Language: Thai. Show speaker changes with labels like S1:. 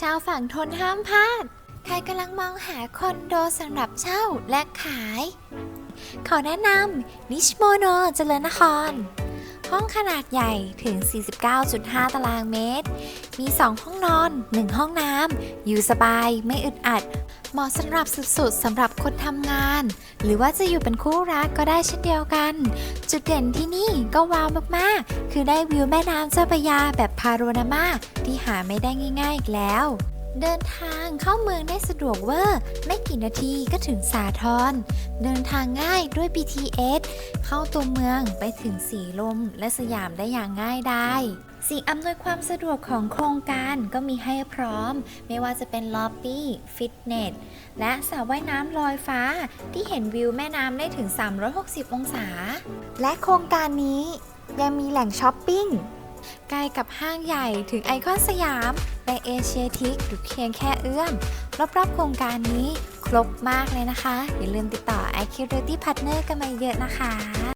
S1: ชาวฝั่งทนห้ามพลาด ใครกำลังมองหาคอนโดสำหรับเช่าและขาย ขอแนะนำนิชโมโนเจริญนคร ห้องขนาดใหญ่ถึง 49.5 ตารางเมตร มี 2 ห้องนอน 1 ห้องน้ำ อยู่สบาย ไม่อึดอัด เหมาะสำหรับสุดๆสำหรับคนทำงาน หรือว่าจะอยู่เป็นคู่รักก็ได้เช่นเดียวกัน จุดเด่นที่นี่ก็ว้าวมากๆ คือได้วิวแม่น้ำเจ้าพระยาแบบพาโรนามาที่หาไม่ได้ง่ายๆอีกแล้ว เดินทางเข้าเมืองได้สะดวกเวอร์ไม่กี่นาทีก็ถึงสาทรเดินทางง่ายด้วย BTS เข้าตัวเมืองไปถึงสีลมและสยามได้อย่างง่ายไดายสิ่งอำนวยความสะดวกของโครงการก็มีให้พร้อม ไม่ว่าจะเป็นล็อบบี้ ฟิตเนส และสระว่ายน้ำลอยฟ้าที่เห็นวิวแม่น้ำได้ถึง 360 องศา และโครงการนี้ยังมีแหล่งช้อปปิ้ง ใกล้กับห้างใหญ่ถึงไอคอนสยามในเอเชียทิกอยู่เพียงแค่เอื้อม รอบๆโครงการนี้ครบมากเลยนะคะ อย่าลืมติดต่อ Acurity Partner กันมาเยอะนะคะ